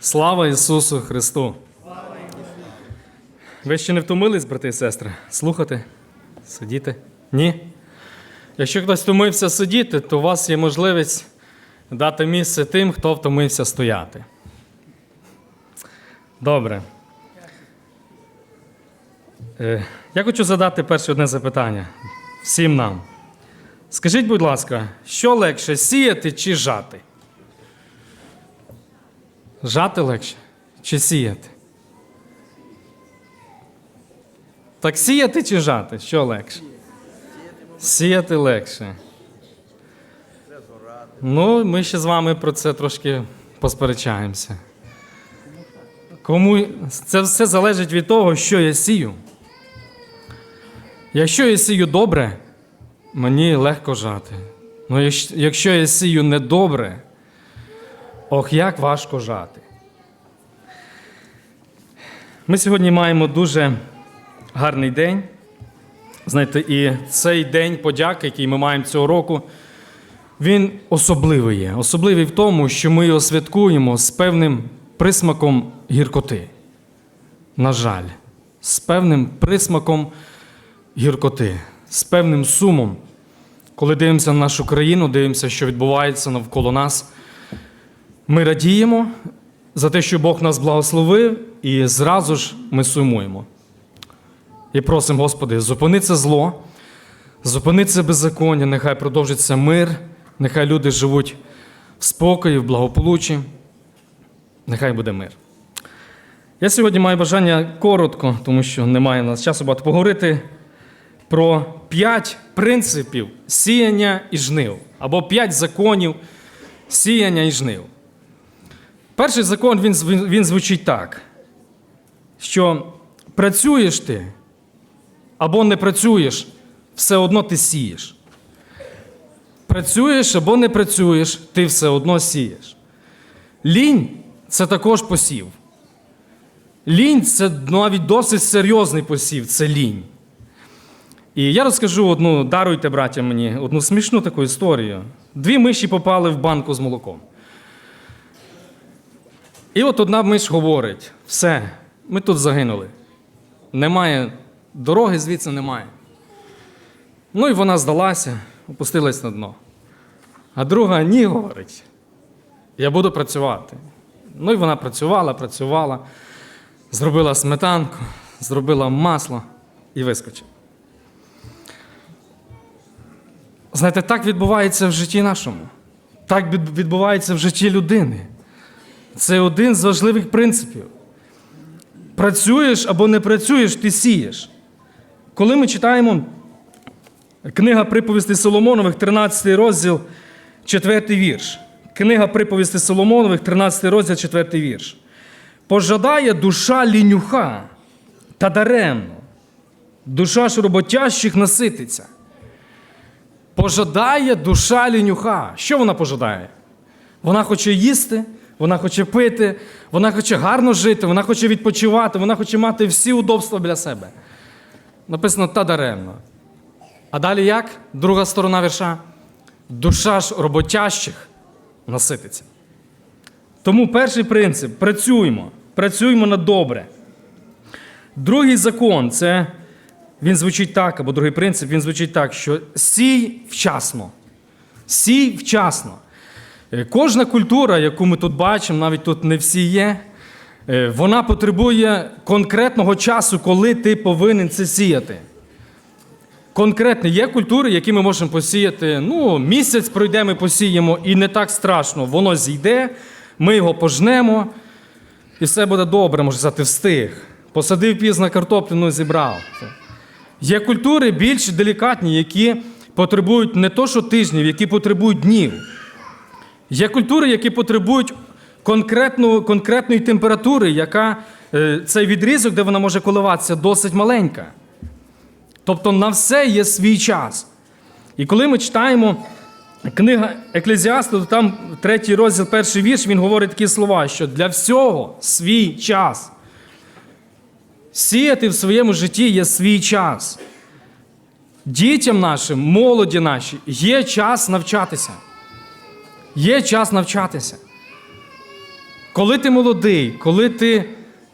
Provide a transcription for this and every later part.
Слава Ісусу Христу! Ви ще не втомились, брати і сестри? Слухати? Сидіти? Ні? Якщо хтось втомився сидіти, то у вас є можливість дати місце тим, хто втомився стояти. Добре. Е, Я хочу задати перше одне запитання всім нам. Скажіть, будь ласка, що легше сіяти чи жати? Жати легше чи сіяти? Так сіяти чи жати? Що легше? Сіяти легше. Ну, ми ще з вами про це трошки посперечаємося. Кому це все залежить від того, що я сію. Якщо я сію добре, мені легко жати. Ну, якщо я сію недобре, ох, як важко жати. Ми сьогодні маємо дуже гарний день. Знаєте, і цей день подяки, який ми маємо цього року, він особливий є. Особливий в тому, що ми його святкуємо з певним присмаком гіркоти. На жаль, з певним присмаком гіркоти, з певним сумом. Коли дивимося на нашу країну, дивимося, що відбувається навколо нас, ми радіємо за те, що Бог нас благословив, і зразу ж ми сумуємо. І просимо, Господи, зупини це зло, зупини це беззаконня, нехай продовжиться мир, нехай люди живуть в спокої, в благополуччі. Нехай буде мир. Я сьогодні маю бажання коротко, тому що немає нас часу багато поговорити про п'ять принципів сіяння і жнив, або п'ять законів сіяння і жнив. Перший закон він, він звучить так, що працюєш ти або не працюєш, все одно ти сієш. Працюєш або не працюєш, ти все одно сієш. Лінь це також посів. Лінь це навіть досить серйозний посів, це лінь. І я розкажу одну, даруйте, браття, мені, одну смішну таку історію. Дві миші попали в банку з молоком. І от одна миш говорить: все, ми тут загинули. Немає дороги, звідси немає. Ну і вона здалася, опустилась на дно. А друга ні, говорить. Я буду працювати. Ну і вона працювала, працювала, зробила сметанку, зробила масло і вискочила. Знаєте, так відбувається в житті нашому. Так відбувається в житті людини. Це один з важливих принципів. Працюєш або не працюєш, ти сієш. Коли ми читаємо книга приповістей Соломонових, 13 розділ, 4 вірш. Книга приповістей Соломонових, 13 розділ, 4 вірш. Пожадає душа лінюха та даремно. Душа ж роботящих насититься. Пожадає душа лінюха. Що вона пожадає? Вона хоче їсти, вона хоче пити, вона хоче гарно жити, вона хоче відпочивати, вона хоче мати всі удобства для себе. Написано та даремно. А далі як? Друга сторона вірша. Душа ж роботящих насититься. Тому перший принцип працюємо, працюємо на добре. Другий закон це він звучить так, або другий принцип, він звучить так, що сій вчасно. Сій вчасно. Е, Кожна культура, яку ми тут бачимо, навіть тут не всі є, е, вона потребує конкретного часу, коли ти повинен це сіяти. Конкретно є культури, які ми можемо посіяти. Ну, місяць пройде, ми посіємо, і не так страшно. Воно зійде, ми його пожнемо, і все буде добре, може сказати, встиг. Посадив пізно картоплю, ну зібрав. Є культури більш делікатні, які потребують не то, що тижнів, які потребують днів. Є культури, які потребують конкретну, конкретної температури, яка е, цей відрізок, де вона може коливатися, досить маленька. Тобто на все є свій час. І коли ми читаємо книга Еклезіасту, то там третій розділ, перший вірш, він говорить такі слова, що для всього свій час. Сіяти в своєму житті є свій час. Дітям нашим, молоді наші, є час навчатися. Є час навчатися. Коли ти молодий, коли ти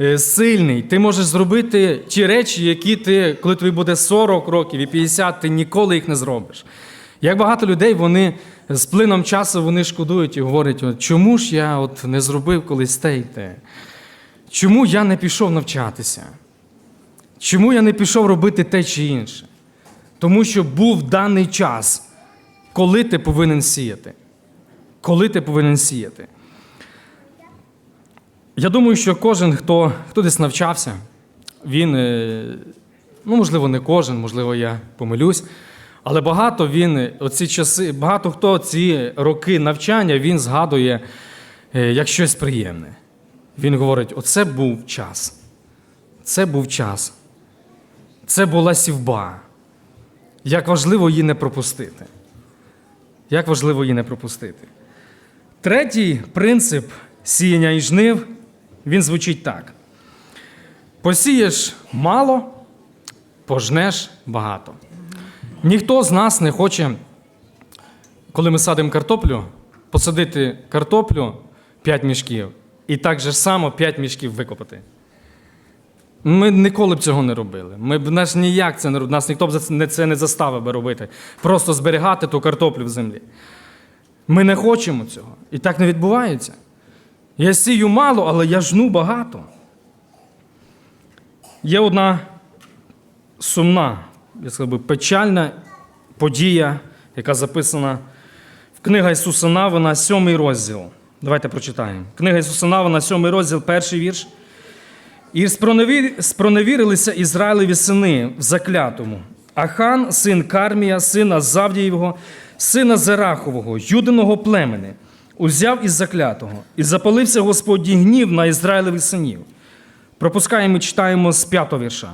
е, сильний, ти можеш зробити ті речі, які ти, коли тобі буде 40 років і 50, ти ніколи їх не зробиш. Як багато людей, вони з плином часу вони шкодують і говорять, чому ж я от не зробив колись те і те? Чому я не пішов навчатися? Чому я не пішов робити те чи інше? Тому що був даний час, коли ти повинен сіяти. Коли ти повинен сіяти. Я думаю, що кожен, хто, хто десь навчався, він, е, ну, можливо, не кожен, можливо, я помилюсь, але багато він, е, оці часи, багато хто ці роки навчання він згадує е, як щось приємне. Він говорить: оце був час. Це був час. Це була сівба. Як важливо її не пропустити. Як важливо її не пропустити. Третій принцип сіяння і жнив, він звучить так: посієш мало, пожнеш багато. Ніхто з нас не хоче, коли ми садимо картоплю, посадити картоплю 5 мішків і так же само 5 мішків викопати. Ми ніколи б цього не робили. Ми б наш ніяк це не робили. Нас ніхто б це не заставив би робити. Просто зберігати ту картоплю в землі. Ми не хочемо цього. І так не відбувається. Я сію мало, але я жну багато. Є одна сумна, я сказав би, печальна подія, яка записана в книга Ісуса Навина, сьомий розділ. Давайте прочитаємо. Книга Ісуса Навина, сьомий розділ, перший вірш. І спроневірилися Ізраїлеві сини в заклятому. Ахан, син Кармія, сина Завдієвого, сина Зерахового, юдиного племени, узяв із заклятого, і запалився Господній гнів на Ізраїлевих синів. Пропускаємо читаємо з п'ятого вірша.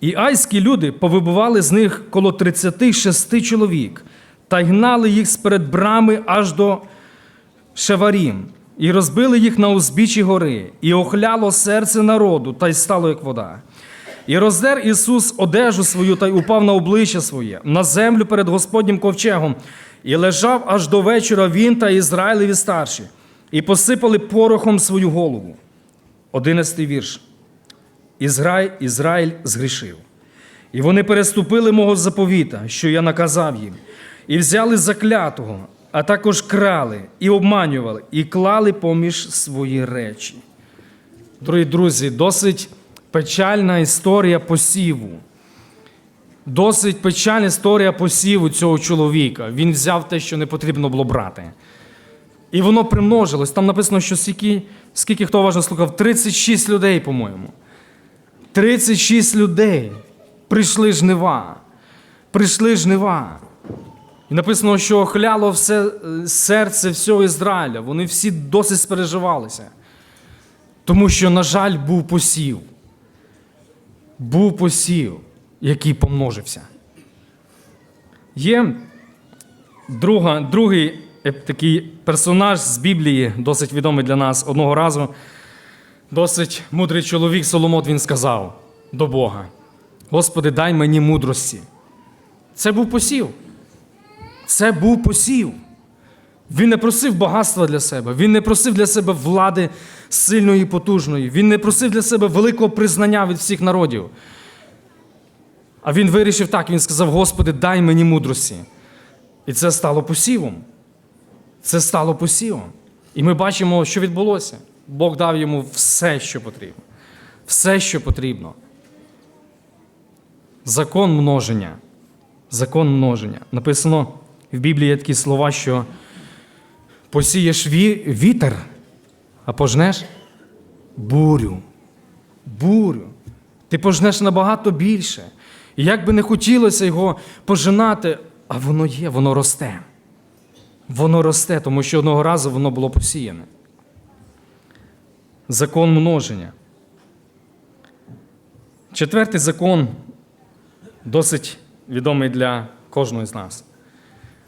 І айські люди повибували з них коло 36 чоловік, та й гнали їх сперед брами аж до Шеварім, і розбили їх на узбіччі гори, і охляло серце народу, та й стало як вода. І роздер Ісус одежу свою та й упав на обличчя своє, на землю перед Господнім ковчегом, і лежав аж до вечора він та Ізраїлеві старші, і посипали порохом свою голову. Одинадцятий вірш. Ізраїль, Ізраїль згрішив. І вони переступили мого заповіта, що я наказав їм, і взяли заклятого, а також крали, і обманювали, і клали поміж свої речі. Дорогі друзі, досить печальна історія посіву. Досить печальна історія посіву цього чоловіка. Він взяв те, що не потрібно було брати. І воно примножилось. Там написано, що скільки, скільки хто уважно слухав, 36 людей, по-моєму. 36 людей прийшли жнива. Прийшли жнива. І написано, що охляло все е, серце всього Ізраїля. Вони всі досить спереживалися. Тому що, на жаль, був посів. Був посів, який помножився. Є друга, другий е, такий персонаж з Біблії, досить відомий для нас одного разу. Досить мудрий чоловік Соломот він сказав до Бога: Господи, дай мені мудрості. Це був посів. Це був посів. Він не просив багатства для себе, він не просив для себе влади сильної і потужної, він не просив для себе великого признання від всіх народів. А він вирішив так, він сказав: Господи, дай мені мудрості. І це стало посівом. Це стало посівом. І ми бачимо, що відбулося. Бог дав йому все, що потрібно. Все, що потрібно. Закон множення. Закон множення. Написано в Біблії є такі слова, що посієш ві- вітер, а пожнеш бурю. Бурю. Ти пожнеш набагато більше. І як би не хотілося його пожинати, а воно є, воно росте. Воно росте, тому що одного разу воно було посіяне. Закон множення. Четвертий закон досить відомий для кожного з нас.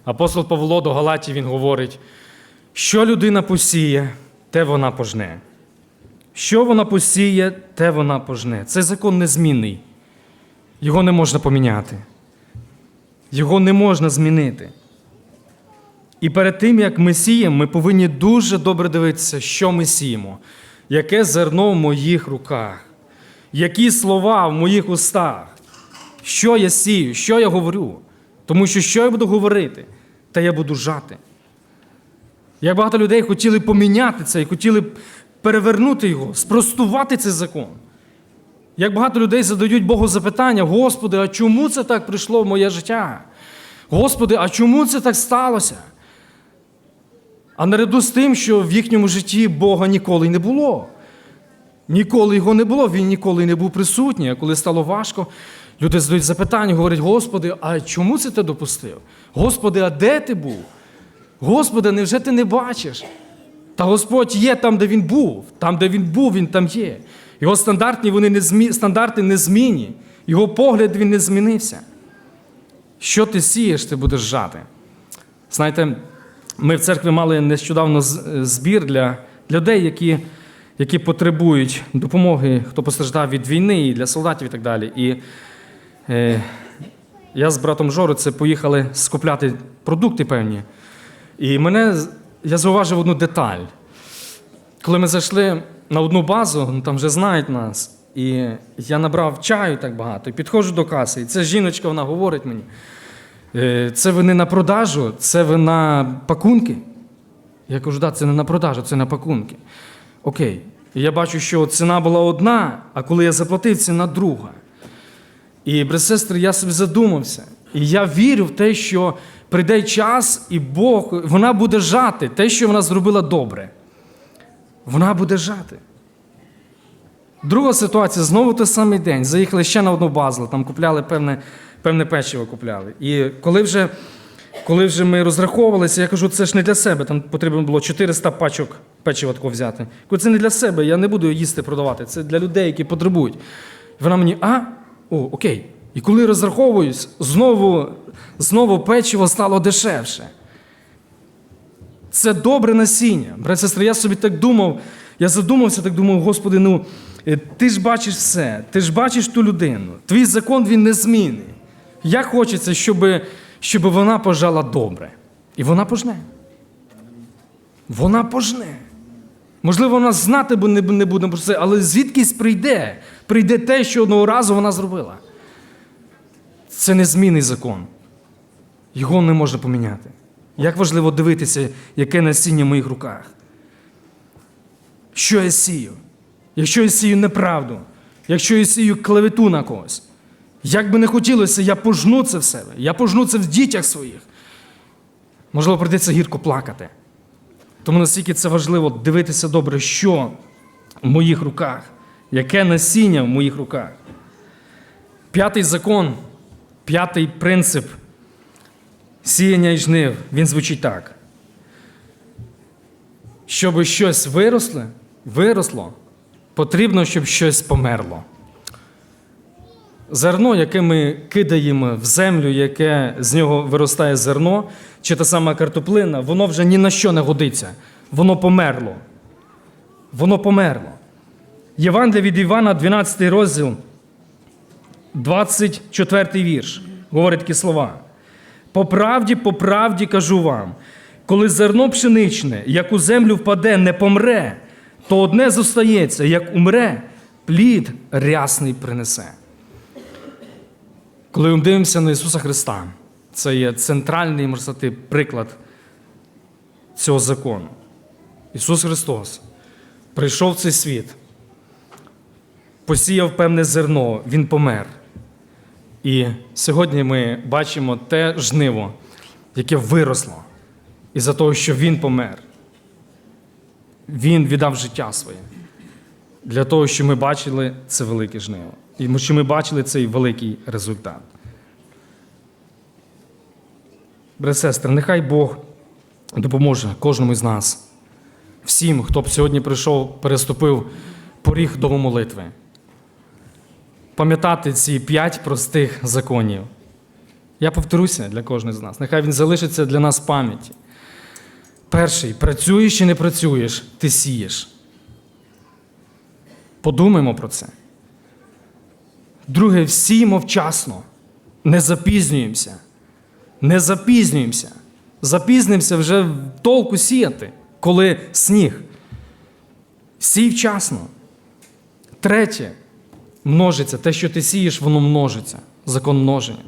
Апостол Павло до Галатії він говорить, що людина посіє, те вона пожне. Що вона посіє, те вона пожне. Цей закон незмінний. Його не можна поміняти. Його не можна змінити. І перед тим, як ми сіємо, ми повинні дуже добре дивитися, що ми сіємо, яке зерно в моїх руках, які слова в моїх устах, що я сію, що я говорю. Тому що що я буду говорити, те я буду жати. Як багато людей хотіли поміняти це і хотіли перевернути його, спростувати цей закон. Як багато людей задають Богу запитання: Господи, а чому це так прийшло в моє життя? Господи, а чому це так сталося? А наряду з тим, що в їхньому житті Бога ніколи не було. Ніколи його не було, він ніколи не був присутній. А коли стало важко, люди задають запитання, говорять: Господи, а чому це ти допустив? Господи, а де ти був? Господи, невже ти не бачиш? Та Господь є там, де він був. Там, де він був, він там є. Його стандартні вони не змі... стандарти не змінні. Його погляд він не змінився. Що ти сієш, ти будеш жати. Знаєте, ми в церкві мали нещодавно збір для людей, які, які потребують допомоги, хто постраждав від війни, і для солдатів і так далі. І е, я з братом Жору це поїхали скупляти продукти певні. І мене я зауважив одну деталь. Коли ми зайшли на одну базу, ну, там вже знають нас, і я набрав чаю так багато, і підходжу до каси, і ця жіночка вона говорить мені: «Е, це ви не на продажу, це ви на пакунки. Я кажу, да, це не на продажу, це на пакунки. Окей. І я бачу, що ціна була одна, а коли я заплатив, ціна друга. І, брат сестри, я собі задумався. І я вірю в те, що прийде час, і Бог, вона буде жати те, що вона зробила добре. Вона буде жати. Друга ситуація, знову той самий день. Заїхали ще на одну базу, там купляли певне, певне печиво купляли. І коли вже, коли вже ми розраховувалися, я кажу, це ж не для себе. Там потрібно було 400 пачок печива такого взяти. Кажу, це не для себе, я не буду їсти продавати. Це для людей, які потребують. Вона мені, а? О, окей. І коли розраховуюсь, знову, знову печиво стало дешевше. Це добре насіння. Брат сестри, я собі так думав, я задумався, так думав, Господи, ну е, ти ж бачиш все, ти ж бачиш ту людину. Твій закон він незмінний. Як хочеться, щоб, щоб вона пожала добре. І вона пожне. Вона пожне. Можливо, вона знати не буде але звідкись прийде. Прийде те, що одного разу вона зробила. Це незмінний закон. Його не можна поміняти. Як важливо дивитися, яке насіння в моїх руках. Що я сію? Якщо я сію неправду, якщо я сію клевету на когось, як би не хотілося, я пожну це в себе, я пожну це в дітях своїх. Можливо, прийдеться гірко плакати. Тому наскільки це важливо дивитися добре, що в моїх руках, яке насіння в моїх руках. П'ятий закон, п'ятий принцип сіяння і жнив, він звучить так. Щоб щось виросло, виросло, потрібно, щоб щось померло. Зерно, яке ми кидаємо в землю, яке з нього виростає зерно, чи та сама картоплина, воно вже ні на що не годиться. Воно померло. Воно померло. Євангелія від Івана, 12 розділ, 24 вірш. Говорить такі слова. По правді, по правді кажу вам, коли зерно пшеничне, як у землю впаде, не помре, то одне зостається, як умре, плід рясний принесе. Коли ми дивимося на Ісуса Христа, це є центральний можна приклад цього закону. Ісус Христос прийшов в цей світ, посіяв певне зерно, Він помер. І сьогодні ми бачимо те жниво, яке виросло із-за того, що Він помер. Він віддав життя своє для того, щоб ми бачили це велике жниво. І щоб ми бачили цей великий результат. Брат сестри, нехай Бог допоможе кожному з нас, всім, хто б сьогодні прийшов, переступив поріг дому молитви пам'ятати ці п'ять простих законів. Я повторюся для кожного з нас. Нехай він залишиться для нас пам'яті. Перший працюєш чи не працюєш, ти сієш. Подумаймо про це. Друге, всіємо вчасно, не запізнюємося. Не запізнюємося. запізнимося вже в толку сіяти, коли сніг. Сій вчасно. Третє, множиться. Те, що ти сієш, воно множиться. Закон множення.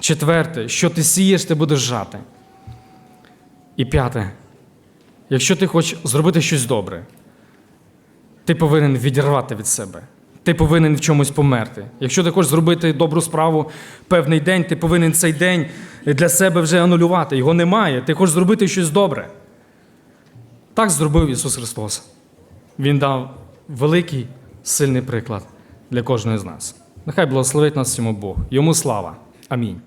Четверте, що ти сієш, ти будеш жати. І п'яте, якщо ти хочеш зробити щось добре, ти повинен відірвати від себе. Ти повинен в чомусь померти. Якщо ти хочеш зробити добру справу певний день, ти повинен цей день для себе вже анулювати. Його немає. Ти хочеш зробити щось добре. Так зробив Ісус Христос. Він дав великий, сильний приклад для кожного з нас. Нехай благословить нас всьому Бог. Йому слава. Амінь.